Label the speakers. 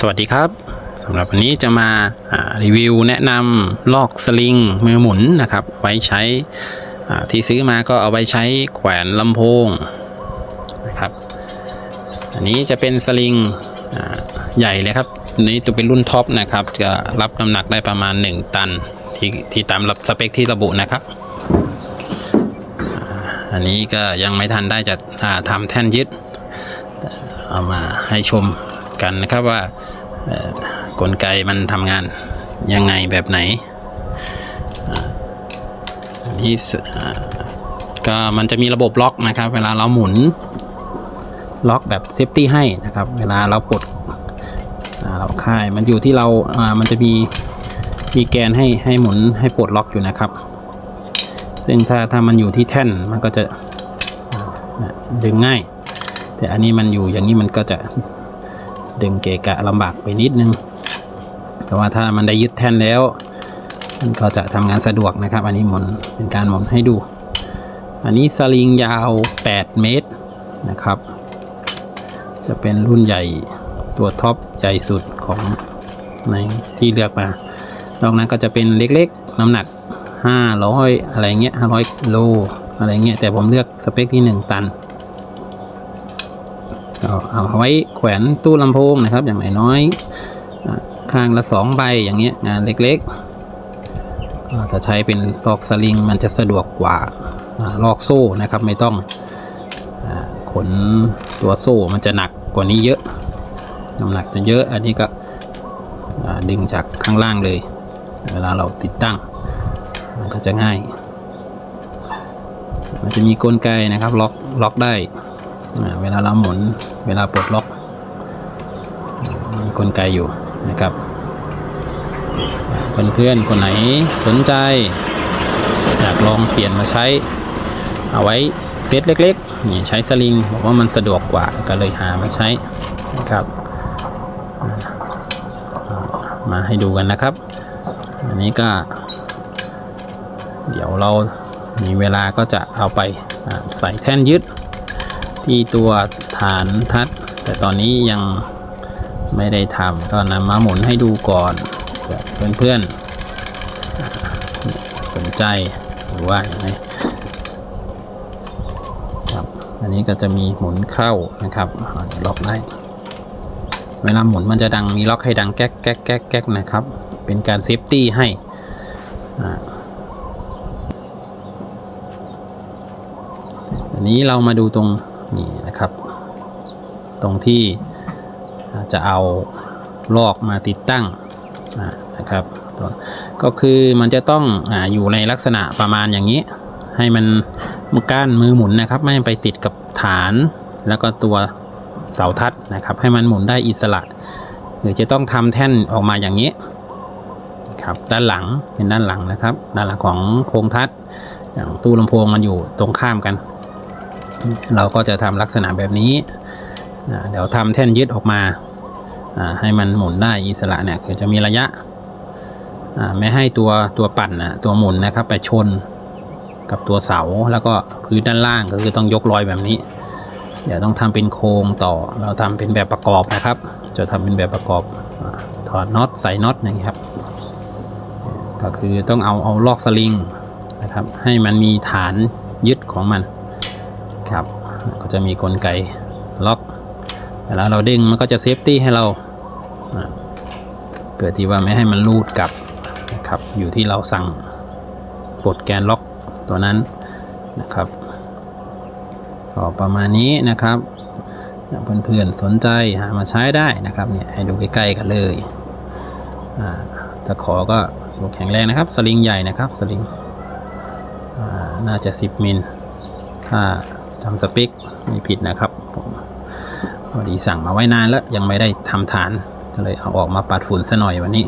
Speaker 1: สวัสดีครับสำหรับวันนี้จะมาารีวิวแนะนำลอกสลิงมือหมุนนะครับ ไว้ใช้ที่ซื้อมาก็เอาไว้ใช้แขวนลำโพงนะครับ อันนี้จะเป็นสลิงใหญ่เลยครับนี้ตัวเป็นรุ่นท็อปนะครับ จะรับน้ำหนักได้ประมาณ 1 ตันที่ที่ตามสเปคที่ระบุนะครับ อันนี้ก็ยังไม่ทันได้จะทำแท่นยึดเอามาให้ชม กันนะครับว่ากลไกมันทำงานยังไงแบบไหนนี่ก็มันจะมีระบบล็อกนะครับ เวลาเราหมุนล็อกแบบเซฟตี้ให้นะครับ เวลาเราปลดเราค่ายมันอยู่ที่เราอ่ามันจะมีมีแกนให้ให้หมุนให้ปลดล็อกอยู่นะครับ ซึ่งถ้าถ้ามันอยู่ที่แท่นมันก็จะดึงง่าย แต่อันนี้มันอยู่อย่างนี้มันก็จะ ดึงเกะกะลำบากไปนิดนึง แต่ว่าถ้ามันได้ยึดแท่นแล้ว มันก็จะทำงานสะดวกนะครับ อันนี้หมุนเป็นการหมุนให้ดู อันนี้สลิงยาว 8 เมตรนะครับ จะเป็นรุ่นใหญ่ตัวท็อปใหญ่สุดของในที่เลือกมานอกนั้นก็จะเป็นเล็กๆ น้ำหนัก 500 อะไรเงี้ย500โลอะไรเงี้ยแต่ผมเลือกสเปคที่ 1 ตัน ก็เอาไว้แขวนตู้ลำโพงนะครับ อย่างน้อยๆอะข้างละสองใบอย่างเงี้ยงานเล็กๆก็จะใช้เป็นลอกสลิงมันจะสะดวกกว่าลอกโซ่นะครับ ไม่ต้องอขนตัวโซ่มันจะหนักกว่านี้เยอะน้ำหนักจะเยอะอันนี้ก็ดึงจากข้างล่างเลย เวลาเราติดตั้ง มันก็จะง่าย มันจะมีกลไกนะครับล็อกล็อกได้ เวลาเราหมุนเวลาปลดล็อกมีกลไกอยู่นะครับ เพื่อนๆคนไหนสนใจ อยากลองเปลี่ยนมาใช้ เอาไว้เซตเล็กๆนี่ใช้สลิงบอกว่ามันสะดวกกว่าก็เลยหามาใช้นะครับ มาให้ดูกันนะครับ อันนี้ก็ เดี๋ยวเรามีเวลาก็จะเอาไปใส่แท่นยึด ที่ตัวฐานทัด แต่ตอนนี้ยังไม่ได้ทำก็นำมาหมุนให้ดูก่อนเผื่อเพื่อนๆสนใจหรือว่าอย่างไรครับอันนี้ก็จะมีหมุนเข้านะครับล็อกได้เวลาหมุนมันจะดังมีล็อกให้ดังแก๊กแก๊กแก๊กแก๊กนะครับ เป็นการเซฟตี้ให้อันนี้เรามาดูตรง นี่นะครับ ตรงที่จะเอาลอกมาติดตั้งนะครับก็คือมันจะต้องออยู่ในลักษณะประมาณอย่างนี้ ให้มันมือก้านมือหมุนนะครับ ไม่ไปติดกับฐาน แล้วก็ตัวเสาทัดนะครับ ให้มันหมุนได้อิสระ หรือจะต้องทำแท่นออกมาอย่างนี้ครับด้านหลังเป็นด้านหลังนะครับ ด้านหลังของโครงทัดอย่างตู้ลำโพงมันอยู่ตรงข้ามกัน เราก็จะทำลักษณะแบบนี้ เดี๋ยวทำแท่นยึดออกมา ให้มันหมุนได้อิสระเนี่ยคือจะมีระยะ ไม่ให้ตัวตัวปั่นนะตัวหมุนนะครับไปชนกับตัวเสาแล้วก็พื้นด้านล่างก็คือต้องยกลอยแบบนี้ เดี๋ยวต้องทำเป็นโครงต่อเราทำเป็นแบบประกอบนะครับ จะทำเป็นแบบประกอบอถอดน็อตใส่น็อตอย่างนี้ครับ ก็คือต้องเอาเอาลอกสลิงนะครับให้มันมีฐานยึดของมัน ครับก็จะมีกลไกล็อกเวลาเราดึงมันก็จะเซฟตี้ให้เราเพื่อที่ว่าไม่ให้มันลูดกลับนะครับอยู่ที่เราสั่งปลดแกนล็อกตัวนั้นนะครับก็ประมาณนี้นะครับเพื่อนๆสนใจหามาใช้ได้นะครับเนี่ยให้ดูใกล้ๆกันเลยตะขอก็ดูแข็งแรงนะครับ สลิงใหญ่นะครับสลิงน่าจะ 10 มิลถ้า ทำสเปคไม่ผิดนะครับผมพอดีสั่งมาไว้นานแล้วยังไม่ได้ทำฐานก็เลยเอาออกมาปัดฝุ่นซะหน่อยวันนี้